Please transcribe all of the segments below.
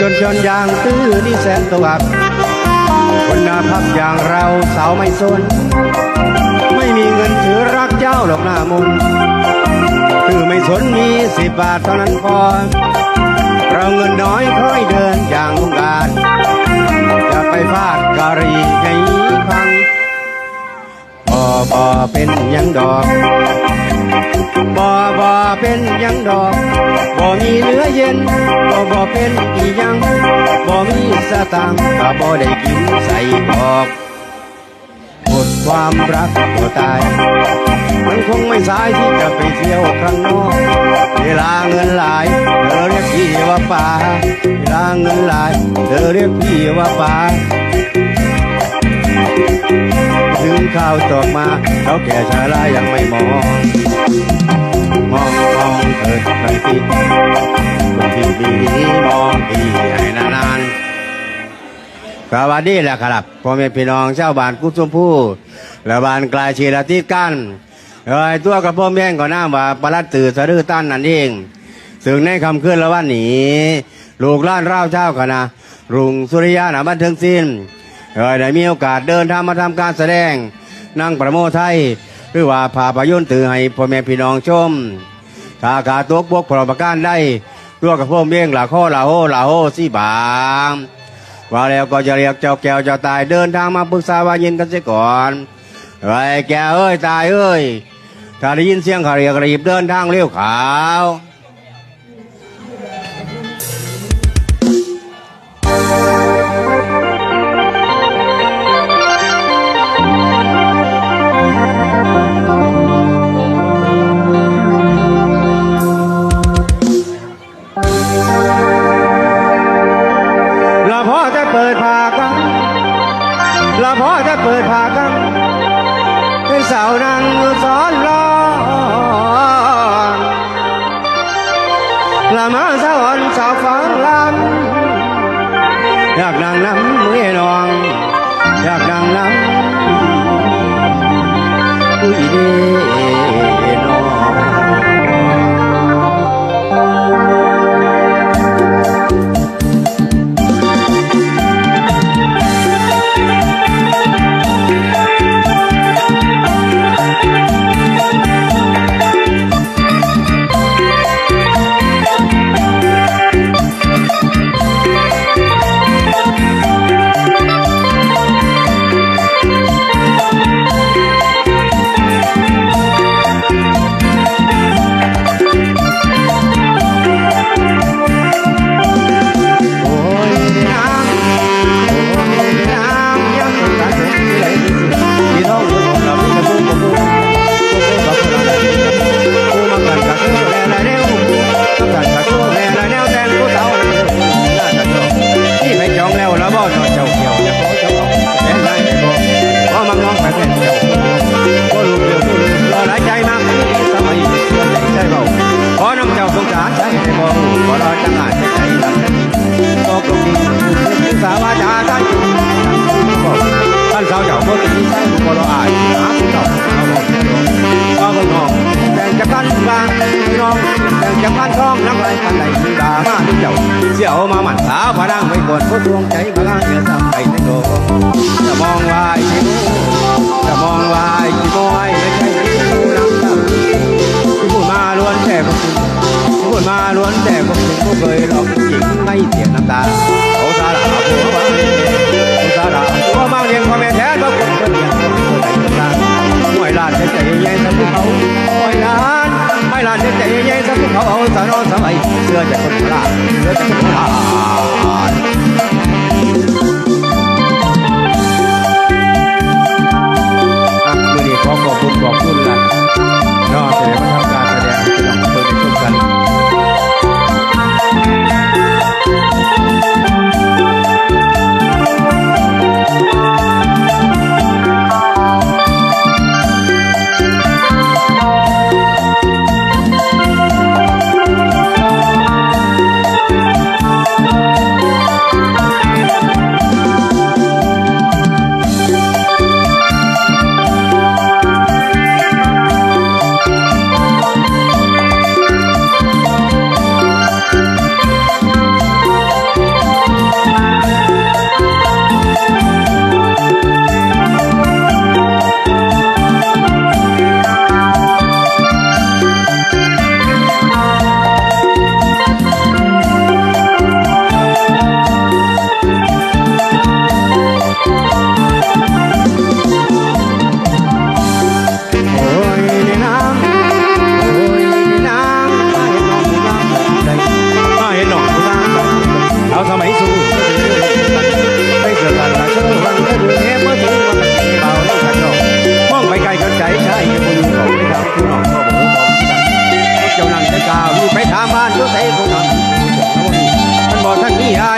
จนจนอย่างตื้อนี่แสนตับคนนาพักอย่างเราสาวไม่สน ไม่มีเงินถือรักเจ้าหรอกหน้ามนคือไม่สนมีสิบบาทเท่านั้นพอ เราเงินน้อยค่อยเดินอย่างงการจะไปฟาดกะหรีให้ฟังบ่บ่เป็นยังดอกบ่บ่เป็นยังดอกบ่มีเนื้อเย็นบ่บ่เป็น ตางค์ก็บ่ได้กินใส่กอกหมดความรักตัวตาย มันคงไม่สายที่จะไปเที่ยวครั้งนอก เวลาเงินหลาย เธอเรียกพี่ว่าป่าเวลาเงินหลาย เธอเรียกพี่ว่าป่าถึงข่าวตกมาเขาแก่ชาลายังไม่มองมองมองเถิดหน่อยสิคนที่ดีมองพี่ให้นานๆ สวัสดีแหละครับพ่อแม่พี่น้องชาวบ้านกุศลผู้และบ้านกลายชีรติกันเอ้ยตัวกับพ่อแม่งก็น้าว่าปลัดตื่นสะดือตั้นนั่นเองซึ่งในคำเคลื่อนละวันนี้ลูกล้านเล่าเจ้าคณะรุงสุริยะหนาบันเทิงสิ้นเอ้ยได้มีโอกาสเดินทางมาทำการแสดงนั่งประโมทไทยหรือว่าภาพยนตื่อให้พ่อแม่พี่น้องชมถ้าขาตัวบวกพรประการได้ตัวกับพวกเบี้ยงหลาข้อหลาโหหลาโหสีบาง ว่าแล้วก็จะเรียกเจ้าแก้วเจ้าตายเดินทางมาปรึกษาว่ายินกันเสียก่อนไอ้แกเอ้ยตายเอ้ยถ้าได้ยินเสียงเขาเรียกรีบเดินทางเร็วขาว ปิดผากันละพ่อจะเปิดผากันเป็นสาวนั่งสอนรอละมาสาวอ่อนสาวฟังลำอยากนั่งน้ำมือนอง อยากนั่งน้ำอุ้ยเด้ อเจ้าเกี่ยวจะขอเจ้าของแค่ไหนบ่พอมังน้องไปเป็นเจ้าก็ลูกเดียวกูรอหลายใจมากสมัยใจเบาขอน้ำเจ้าสงสารใจให้บ่ขอรอจังหวะใจนั้นก็คงดีศึกษาวาจาได้ท่านสาวเจ้าก็ตีใช้ก็รออายหาผู้เจ้าเอา บองนองแต่งจากกันบางน้องแต่งจากกันท้องนักไรกันไหนมีดามาที่เจ้าเสี่ยวมาหมันสาวพนังไม่กวนผู้ดวงใจบางเนื้อสัมไปในโลกจะมองว่าไอ้ที่จะมองว่าไอ้ที่มอยไม่ใช่ที่ผู้นำที่พูดมาล้วนแต่ความจริงพูดมาล้วนแต่ความจริงผู้เคยหลอกผู้หญิงไม่เสียน้ำตาเขาสาระผัวบางเลี้ยงเขาสาระผัวบาเลี้ยงพ่อแม่แท้บ่คนานใจใจใหญ่สักเขาห้อยลานไม่ลานใจใจใหญ่สักเขาเอาสารอสมัยเสื้อจะคนโบราณเสื้อจะคนโบราณ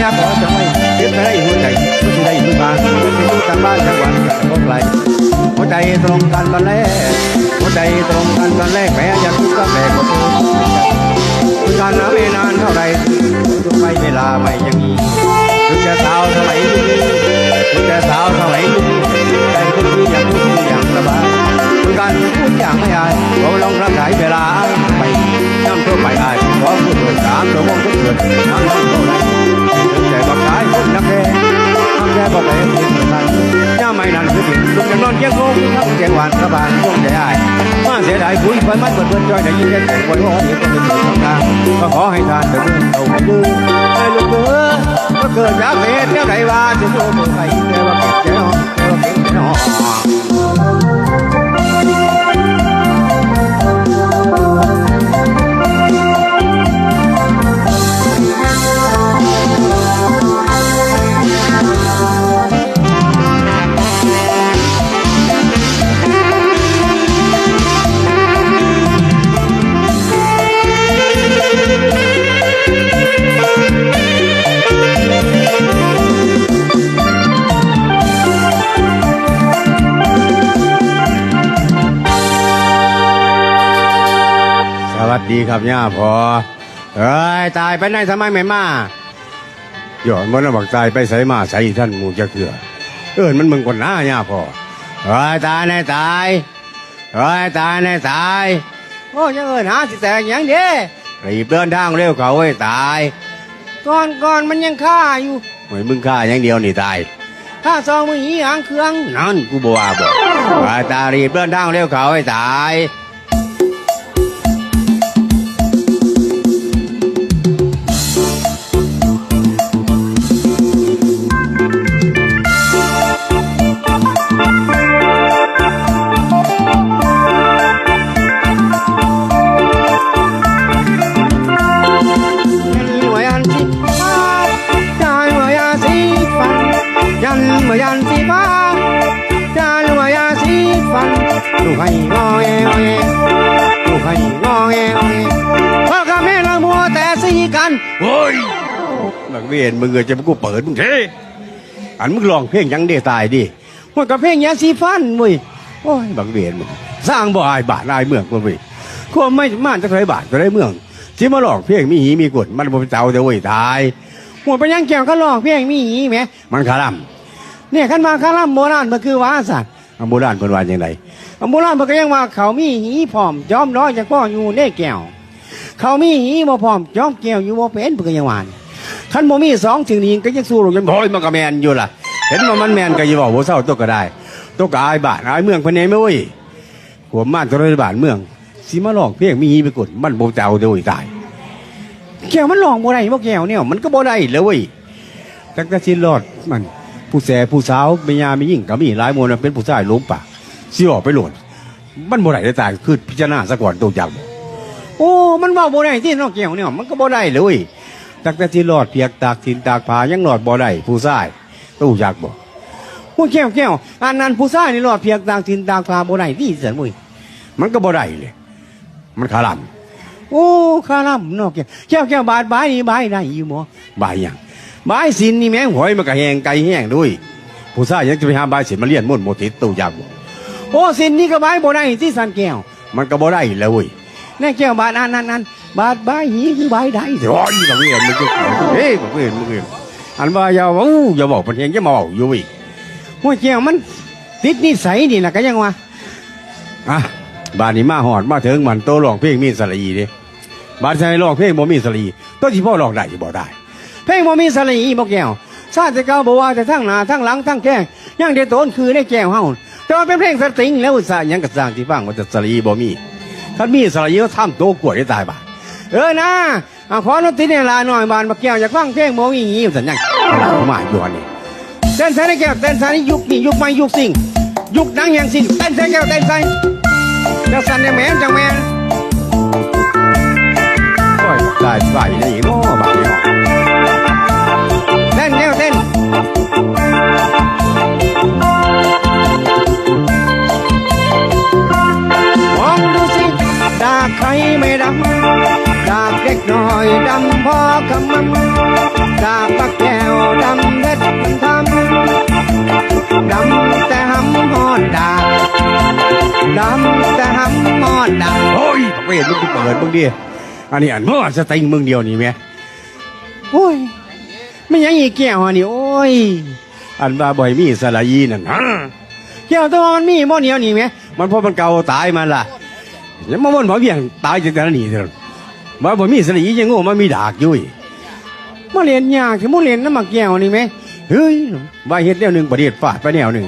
อยากขอจะไม่เก็บได้หัวใจก็จะได้มือมาเป็นผู้ต่างบ้านจังหวัดจากก็ไกลหัวใจตรงกันตอนแรกหัวใจตรงกันตอนแรกแม้อยากคิดก็แปลกก็เธอคุยกันนะไม่นานเท่าไรทุกไปเวลาไม่ยังนี้ถึงจะสาวสมัยนี้ถึงจะสาวสมัยนี้ใจคนที่อยากพูดอย่างสบายคุยกันพูดอย่างไม่อายเราลองรับสาเวลาไปน้ำท่วมไปอายขอพูดด้วยสามชั่วโมงทุกเดือนน้ำท่วมเท่าไร บอกไปเพียงเท่านั้นย่าไม่นานคือถึงลุกจะนอนเกี้ยงโง่ทั้งเสียงหวานสบายช่งใจอ้มาเสียดายคุยไปมัดเปิดเปิดจอยได้ยินแต่เสียงคนว่าเดี๋ยวก็เป็นสิ่งต่างก็ขอให้ทานเดินเอาไปดูให้ลูกเอ้ยก็เกิดจากเหตุเจ้าไหนว่าจะโชว์มือใครแต่ว่าเจหอแต่ว่าเก็บใจ ดีครับย่าพอเอ้ยตายไปไหนทำไมไม่มาหย่อนมันบอกตายไปใส่มาใส่ท่านหมูจะเกลือเอินมันมึงคนหน้าย่าพอเอ้ยตายแน่ตายเอ้ยตายแน่ตายโอ้ยังเอินหาสิแต่งอย่างเด้รีบเดินทางเร็วเขาไว้ยตายก่อนก่อนมันยังฆ่าอยู่โอ้ยมึงฆ่าอย่างเดียวนี่ตายถ้าซองมึงหีหางเครื่องนั่นกูบอกว่าบอกเอ้ยตายรีบเดินทางเร็วเขาไว้ยตาย บักเวียนมึงเอจะมากูเปิดมึงเท่อันมึงลองเพลงยังเดตายดิมันกับเพลงยาสีฟันมึงโอ้ยบักเวียนมึงสร้างบ่อายบาทอายเมืองกูมึงก็ไม่ม่านจะเคยบาทก็ได้เมืองที่มาหลอกเพียงมีหีมีกฎมันบ่เป็นเจ้าแต่เว้ยตายหัวไปยังเกี่ยวก็หลอกเพียงมีหีแหมมันคาร่ำเนี่ยขันมาคาร่ำโบราณมันคือว่าสัตว์อันโบราณเป็นว่าอย่างไรอันโบราณมันก็ยังว่าเขามีหีพร้อมจอมร้อยจากพ่ออยู่ในแก้วเขามีหีบ่พร้อมจอมแก้วอยู่บ่เป็นเพิ่นก็ยังว่า ขันบ่มีสองสิ่งนี้ก็ยังสู้ลงยังโอยมันก็แมนอยู่ล่ะ เห็นว่ามันแมนก็อย่บอกบ่เศร้าตัวก็ได้ตัวก็อายบาทอายเมืองพเนไม่เว้ยหัวม่านตัวรัฐบาลเมืองสิมาหลอกเพียงมีหีไปกฎมันโบ่เจ้าเด้อเว้ยตายแก้วมันหลองบ่ได้บ่แก้วเนี่ยมันก็โบ่ได้เลยเว้ยตั้งแต่สิรอดมันผู้แสผู้สาวเมียามียิ่งก็มีหลายมวนเป็นผู้ชายหลงป่าสิออกไปโหลดมันโบ่ได้ได้ตายคือพิจารณาซะก่อนตัวจักบ่โอ้ มันว้าบ่ได้ที่นอกแก้วเนี่ยมันก็โบ่ได้เลย ตั้งแต่สิรอดเพียกตากสินตากผายังรอดบ่ได้ผู้ชายตู้จักบ่โอ้แก้วแก้วอันนั้นผู้ชายนี่รอดเพียกตากสินตากผาบ่ได้ที่เสียมุ้ยมันก็บ่ได้เลยมันขาลำโอ้ข้าล่ำนอกแก้วแก้วแก้วบาดบายนี่บายได้อยู่หมอบายยังบายสินนี่แม่งหอยมันก็แหงไก่แห้งด้วยผู้ชายยังจะไปหาบายสินมาเลียนมุ่นโมติดตู้ยากบ่โอ้สินนี่ก็บายบ่ได้ที่สันแก้วมันก็บ่ได้แล้วเว้ย แน่แก้วบาดอันนั้นนั้นบาดบายหีคือบายได้โอ้ยบังเอิญมันก็เฮ้ยบังเอิญบังเอิญอันว่าอย่าเว้าอย่าบอกมันเฮงจะมาเว้าอยู่เว้ยหัวแก้วมันติดนิสัยนี่นะก็ยังว่าอะบ้านนี้มาหอดมาถึงมันโตร้องเพลงมีสระอีเด้บ้านใช้ร้องเพลงบ่มีสระอีตัวที่พ่อร้องได้ที่บ่ได้ เพลงบ่มีสระอีบ่แก้วชาติเก่าบ่ว่าแต่ทั้งหน้าทั้งหลังทั้งแก้งยังได้โตนคือได้แก้วเฮาแต่ว่าเป็นเพลงสตริงแล้วอุตส่าห์หยังกระสร้างที่ฟังว่าแต่สระอีบ่มี คันมีสระอีก็ทำโตกล้วยได้ตายบ่าเออนะขอดนตรีเนี่ยลาหน่อยบานบ่แก้วอยากฟังเพลงบ่มีอย่างงี้สัญญาณมาอยู่อันนี้เต้นส่ในแก้วเต้นส่ในยุคนี้ยุคใหม่ยุคสิ่งยุคนังแห่งสิ่งเต้นใส่แก้วเต้นใส่จะสั่นในแม่นจังแม่นโอ้ยได้ไหวได้อีกเนาะบาดนี้เหน่อยดำพอคำมั่นจากปากแก้วดำเล็ดทำดำแต่หำหอนดาดำแต่หำหอนดาโอ้ยไม่เห็นมึงเปิดมึงดิอันนี้อันเมื่อสติงมึงเดียวนี่หมโอ้ยไม่ยังอีกแก้วอันนี้โอ้ย อันว่าบ่อยมีสลายีนั่นฮะแก้วตัวมันมีม้อเดียวนี่ไหมมันพอมันเก่าตายมันล่ะแล้วมันพอเพียงตายจากนั้นนี่เถอะ ว่าบ่มีสลายียังโง่มันมีดากอยู่อีกมาเรียนยากที่มุเรียนน้ำหมักแก้วนี่แม่เฮ้ยว่าเฮ็ดแนวหนึ่งประเดี๋ยวฟาดไปแนวหนึ่ง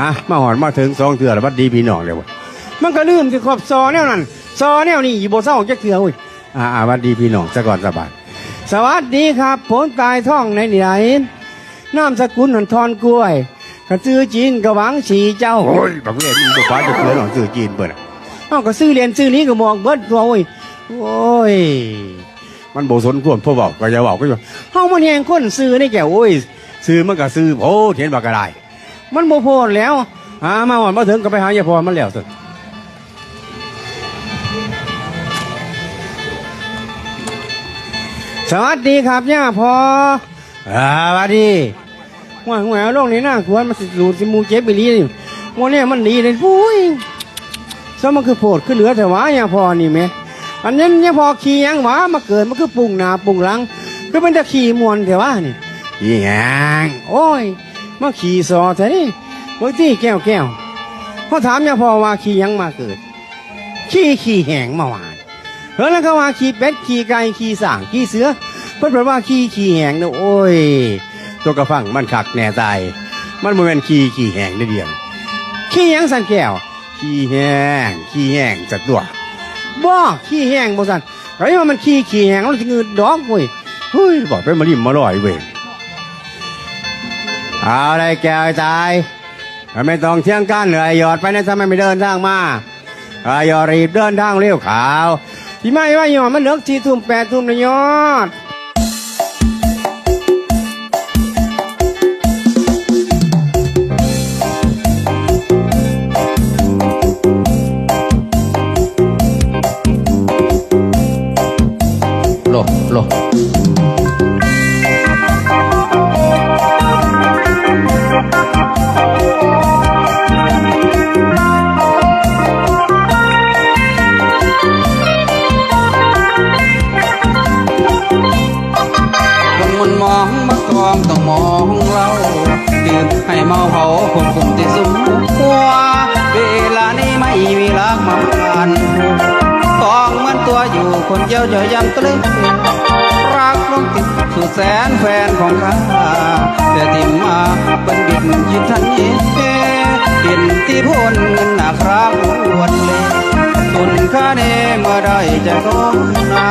อะมาหอนมาถึงสองเถื่อแล้วบัดดีพี่น้องเลยวะมันก็ลืมที่ขอบซอแนวนั้นซอแนวนี้อีโบเศร้าจักเถื่ออุ้ยอ่าอ่าวัดดีพี่น้องสะก่อนสบายสวัสดีครับผมตายท่องในไหนนามสกุลหันทอนกล้วยกระซื้อจีนกระหวังฉีเจ้าโอ้ยบักเรียนอีกฟ้าจะเถื่อหนองซื้อจีนเบิดอะเอ้าก็ซื้อเรียนซื้อนี้ก็มองเบิดตัวโอ้ย โอ้ย มันโบสนควรพ่อบอกก็จะบอกก็อยู่เฮามันแหงคนซื้อนี่แกโอ้ย ซื้อมันก็ซื้อโอ้เห็นบักกระไดมันโบโพดแล้วหามาวันมาถึงก็ไปหายาพรมันแล้วสิสวัสดีครับย่าพออ่าสวัสดีว่าแหววโลกนี้น่ากลัวมันสิสูดสิมูเจ็บไปลีนี่วันนี้มันดีเลยปุ้ยสมันคือโผดขึ้นเหลือแต่ว่าย่าพอนี่แม่ อันนั้นย่าพอขี่ยังหวามาเกิดมันคือปุ่งหนาปุ่งหลัง ก็เป็นตะขี่มวนแต่ว่านี่ขี่หงโอ้ยมาขี่ซอแต่นี่บางทีแก้วแก้วเขาถามย่าพอว่าขี่ยังมาเกิด ขี่ขี่แหงมาหวานเฮ้ยแล้วก็ว่าขี่เป็ดขี่ไก่ขี่สางขี่เสือเพิ่นบอกว่าขี่ขี่แหงนะโอ้ยตัวกระฟังมันขักแน่ตายมันโมเมนขี่ขี่แหงได้เดียว ขี่ยังสันแก้ว ขี่แหงขี่แหงจัดตัว บ่ขี้แหงบ่สันไอ้ว่ามันขี้ขี้แหงแล้วจะเงินดอกเว้ยเฮ้ยบอกไปมาริมมาลอยเว้ยเอาได้แก้วไอ้ตายไม่ต้องเที่ยงกันเลยหยอดไปนะทำไมไม่เดินทางมาอายอรีบเดินทางเร็วขาวที่ไม่ว่าหยอดมันเลือกทีทุ่มแปดทุ่มนะยอด มาผ่านทองเหมันตัวอยู่คนเดียวเยอะยำตะลึงรักลงติดสุดแสนแฟนของข้าแต่ที่มาเป็นบิดยินทันเย่เห็นที่พ้นเงินหนักรักวันเลยสุนค่าเนเมื่อได้ใจก็นา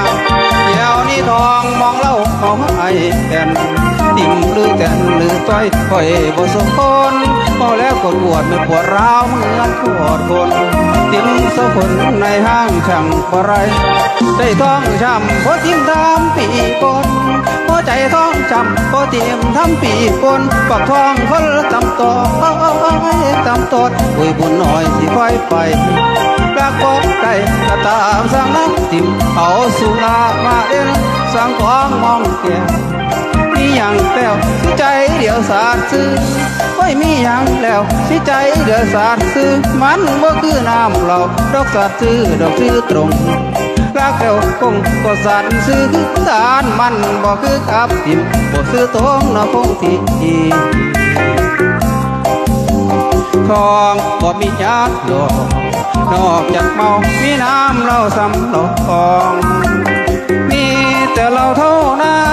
เดี๋ยวนี้ทองมองเล่าเขาให้แก่น ติ่มหรือแก่นหรือต้อยคอยบ่สมคนพอแล้วกดปวดไม่ปวดร้าวเหมือนปวดคนติ่มสะคนในห้างช่างบ่ไร ได้ท้องช้ำเพราะทิมทำปีกนหัวใจท้องช้ำเพราะทิมทำปีกนปักท้องคนตำต่อตำตอดอุ้ยบุญหน่อยสิค่อยไปกะกบไก่ก็ตามสังน้ำติ่มเอาสุรามาเด่นสังของมองแก่ มีอย่างแล้วสิใจเดี๋ยวสาดซื้อไม่มีอย่างแล้วสิใจเดี๋ยวสาดซื้อมันบ่คือน้ำเราดอกสาดซื้อดอกซื้อตรงรักแล้วคงก็สั่นซื้อสารมันบ่คือขับทิมบ่ซื้อตรงนอคงที่ทองบ่มียากดอกนอกจากเมามีน้ำเราสำรองมีแต่เราเท่านั้น